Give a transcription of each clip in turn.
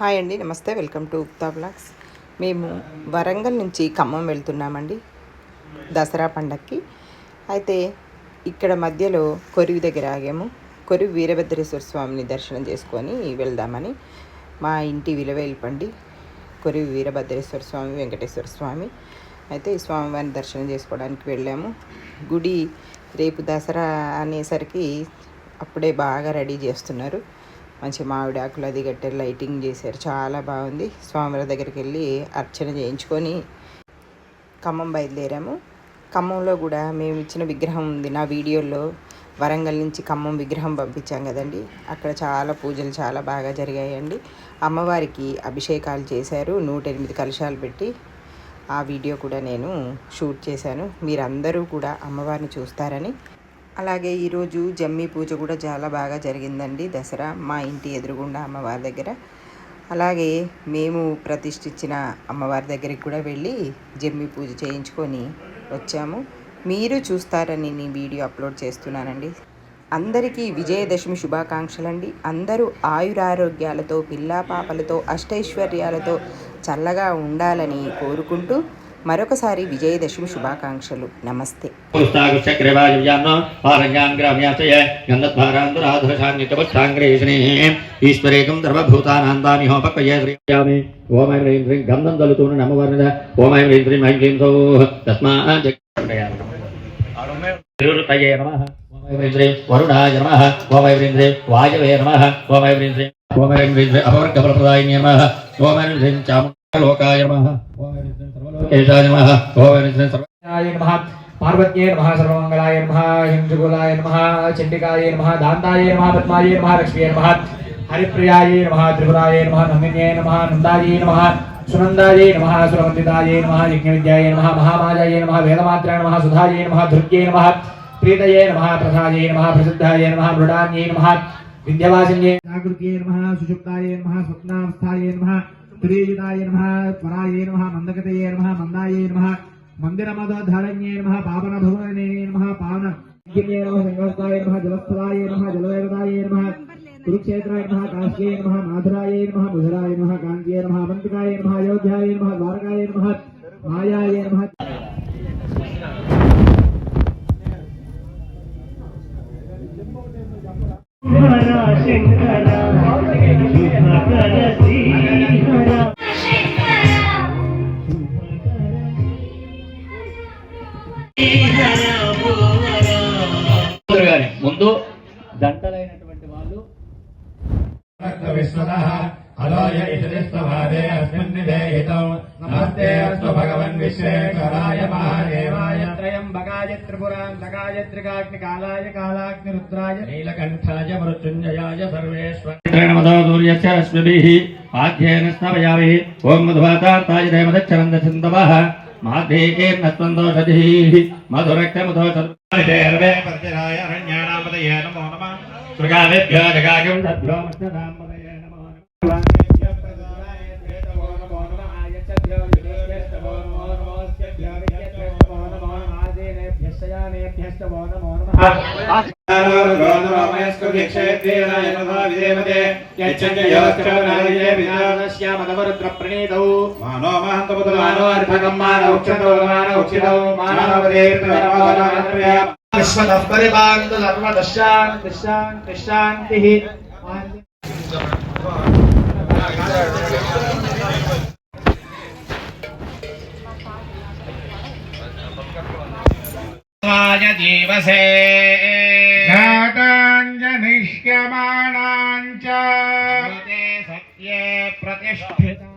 Hi అండి నమస్తే. Welcome to ఉక్తా blogs మేము వరంగల్ నుంచి ఖమ్మం వెళ్తున్నామండి దసరా పండక్కి. అయితే ఇక్కడ మధ్యలో కొరివి దగ్గర ఆగాము. కొరివి వీరభద్రేశ్వర స్వామిని దర్శనం చేసుకొని వెళ్దామని మా ఇంటి విలువేల్పండి కొరివి వీరభద్రేశ్వర స్వామి వెంకటేశ్వర స్వామి. అయితే ఈ స్వామివారిని దర్శనం చేసుకోవడానికి వెళ్ళాము. గుడి రేపు దసరా అనేసరికి అప్పుడే బాగా రెడీ చేస్తున్నారు. మంచి మామిడి ఆకులు అది గట్టే లైటింగ్ చేశారు. చాలా బాగుంది. స్వామివారి దగ్గరికి వెళ్ళి అర్చన చేయించుకొని ఖమ్మం బయలుదేరాము. ఖమ్మంలో కూడా మేము ఇచ్చిన విగ్రహం ఉంది. నా వీడియోలో వరంగల్ నుంచి ఖమ్మం విగ్రహం పంపించాం కదండి. అక్కడ చాలా పూజలు చాలా బాగా జరిగాయండి. అమ్మవారికి అభిషేకాలు చేశారు. నూట ఎనిమిది కలశాలు పెట్టి ఆ వీడియో కూడా నేను షూట్ చేశాను. మీరందరూ కూడా అమ్మవారిని చూస్తారని అలాగే ఈరోజు జమ్మి పూజ కూడా చాలా బాగా జరిగిందండి. దసరా మా ఇంటి ఎదురుగుండా అమ్మవారి దగ్గర. అలాగే మేము ప్రతిష్ఠించిన అమ్మవారి దగ్గరికి కూడా వెళ్ళి జమ్మి పూజ చేయించుకొని వచ్చాము. మీరు చూస్తారని నేను వీడియో అప్లోడ్ చేస్తున్నానండి. అందరికీ విజయదశమి శుభాకాంక్షలండి. అందరూ ఆయురారోగ్యాలతో పిల్లా పాపలతో అష్టైశ్వర్యాలతో చల్లగా ఉండాలని కోరుకుంటూ మరొకసారి విజయదశమి శుభాకాంక్షలు. నమస్తే. ఈశ్వరేకం సర్వభూతానాందామి హోపక్వయే శ్రీయామి ఓం శ్రీం గంధం తలుతూను నమవర్ణద ఓమైం ఐం హ్రీం శ్రీం ఐం హ్రీం సౌ. తస్మాత్ నిరుతయే నమః. ఓం ఐం శ్రీం వరుణాయ నమ. ఓమైం ఐం శ్రీం వాయవే నమ. ఓమైం ఐం హ్రీం శ్రీం ఓం ఐం హ్రీం శ్రీం అపవర్గఫలప్రదాయిన్యే నమః. ఓం ఐం హ్రీం చాముండలోకాయ నమః लोकाय नमः। पार्वत्ये नमः। सर्वमङ्गलाय त्रिपुराय नमः। नमिन्ये नमः। नन्दाय नमः। सुनन्दाय नमः। सुरवन्दिताय नमः। यज्ञविद्याय नमः। महामाजाय नमः। वेदमात्राय नमः। सुधाय सुषुप्ताय नमः। स्वप्नावस्थाय नमः। तुरीजिताय नमः, त्वराय नमः, मन्दगतये नमः मन्दाय नमः मन्दिरमदोद्धारण्ये नमः पावनभुवने नमः पावन नमः संवर्ताय नमः, जलस्थलाय नमः, जलवैरदाय नमः, कुरुक्षेत्राय नमः, काश्ये नमः, माधुराय नमः मधुराय नमः, काञ्च्ये नमः अवन्तिकाय नमः, अयोध्याय नमः, द्वारकाय नमः, मायाय नमः। గాని విశ్వతः అలోయ ఇతరిస్తవాదే అస్మిన్ నివేహితం నమస్తే అస్తు భగవన్ విశ్వేశ్వరాయ మహాదేవాయ త్రయంబకాయ త్రిపురాంతకాయ త్రికాగ్నికాలాయ కాలాగ్నిరుద్రాయ నీలకంఠాయ మృత్యుంజయాయ సర్వేశ్వర త్రేణమదో సూర్యస్య రశ్మిభిः ఆధ్యేన స్నపయామి ఓం మధువాతార్తాయ దేవదచ్చరంద చిందవః మాధేర్నత్వందోషధీः మధురక్తముదో దేవే పరిచరాయ అరణ్యానామదయే నమో నమః సృగావేభ్యో జగాగం తద్భ్యో మధ్యదాంబదయే నమో నమః ప్రణీతౌ अश्वतः परिपान्तु सर्वदशान्ति शान्ति शान्तिः जीवसे घाताञ्जनिष्यमाणाम् च सत्ये प्रतिष्ठितम्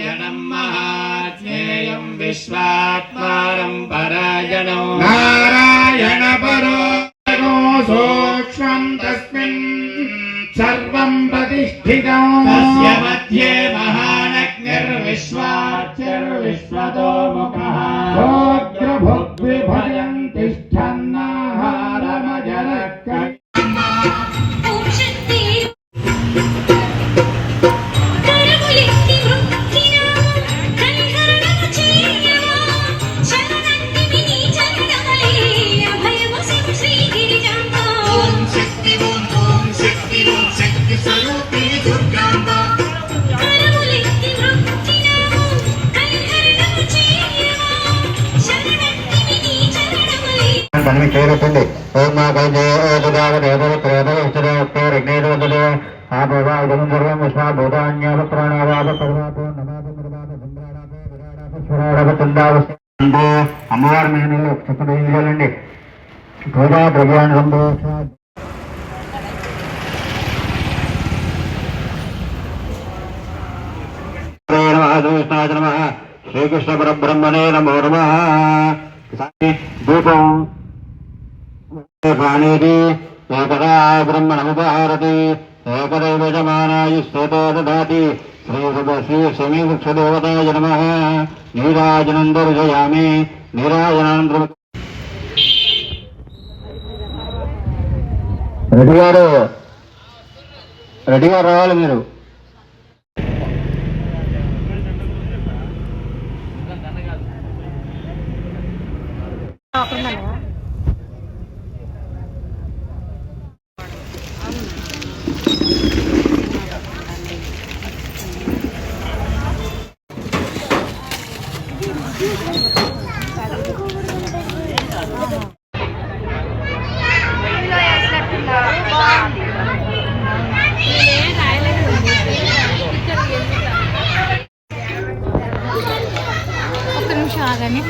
परायणम् महात्मेयम् विश्वात्मानम् परायणो नारायणपरो सूक्ष्मम् तस्मिन् सर्वम् प्रतिष्ठितम् तस्य मध्ये महानग्निर्विश्वाच्यर्विश्वतो मुखः తనవి చేరుతుంది ఓం మా కైజే ఆ భోగా సర్వం విశ్వా భూతాన్యాప ప్రాణావాప పరమాపో నమాప మృదాప అమ్మవారి చెప్పండి ద్రవ్యాన్ని సంభోష శ్రీకృష్ణ పరబ్రహ్మణే నమో నమ దీపం ప్రాణేతి ఏకదా బ్రహ్మణముపహారతి ఏకదైవ యజమానాయుస్తేతో దాతి శ్రీ శ్రీ సమీవృక్షదేవతాయ నమ నీరాజనం దర్శయామి నీరాజనానంతరం రెడ్డి గారు రెడ్డి గారు రావాలి మీరు. అప్పుడు బాగానే